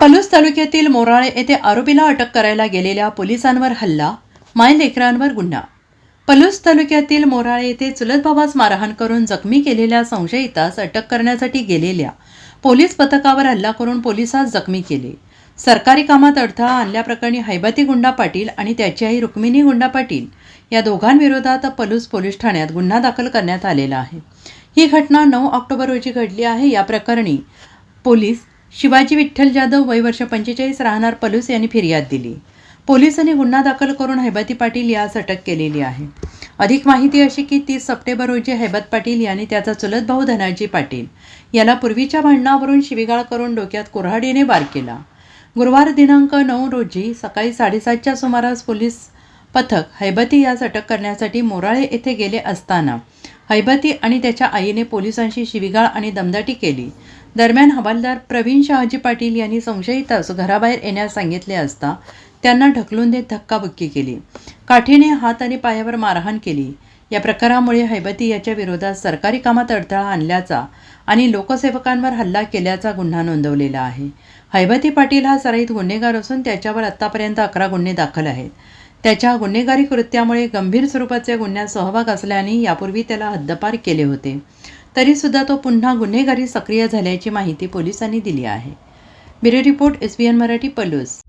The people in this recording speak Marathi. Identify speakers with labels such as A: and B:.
A: पलूस तालुक्यातील मोराळे येथे आरोपीला अटक करायला गेलेल्या पोलिसांवर हल्ला माय लेकरांवर गुन्हा. पलूस तालुक्यातील मोराळे येथे चुलत मारहाण करून जखमी केलेल्या संशयितास अटक करण्यासाठी गेलेल्या पोलीस पथकावर हल्ला करून पोलिसात जखमी केले. सरकारी कामात अडथळा आणल्याप्रकरणी हैबती गुंडा पाटील आणि त्याची आई रुक्मिणी गुंडा पाटील या दोघांविरोधात पलूस पोलीस ठाण्यात गुन्हा दाखल करण्यात आलेला आहे. ही घटना नऊ ऑक्टोबर रोजी घडली आहे. या प्रकरणी पोलीस शिवाजी विठ्ठल जाधव वय वर्ष पंचेचाळीस राहणार पलूस यांनी फिर्याद दिली. पोलिसांनी गुन्हा दाखल करून हैबती पाटील यास अटक केलेली आहे. अधिक माहिती अशी की तीस सप्टेंबर रोजी हैबत पाटील यांनी त्याचा चुलत भाऊ धनाजी पाटील याला पूर्वीच्या भांडणावरून शिवीगाळ करून डोक्यात कुऱ्हाडीने वार केला. गुरुवार दिनांक नऊ रोजी सकाळी साडेसातच्या सुमारास पोलीस पथक हैबती यास अटक करण्यासाठी मोराळे येथे गेले असताना हैबती आणि त्याच्या आईने पोलिसांशी शिवीगाळ आणि दमदाटी केली. दरम्यान हवालदार प्रवीण शहाजी पाटील यांनी संशयितास घराबाहेर येण्यास सांगितले असता त्यांना ढकलून देत धक्काबुक्की केली. काठीने हात आणि पायावर मारहाण केली. या प्रकारामुळे हैबती याच्या विरोधात सरकारी कामात अडथळा आणल्याचा आणि लोकसेवकांवर हल्ला केल्याचा गुन्हा नोंदवलेला आहे. हैबती पाटील हा सराईत गुन्हेगार असून त्याच्यावर आत्तापर्यंत अकरा गुन्हे दाखल आहेत. त्याच्या गुन्हेगारी कृत्यामुळे गंभीर स्वरूपाच्या गुन्ह्यात सहभाग असल्याने यापूर्वी त्याला हद्दपार केले होते. तरीसुद्धा तो पुन्हा गुन्हेगारी सक्रिय झाल्याची माहिती पोलिसांनी दिली आहे. Bureau report S B N Marathi Palus.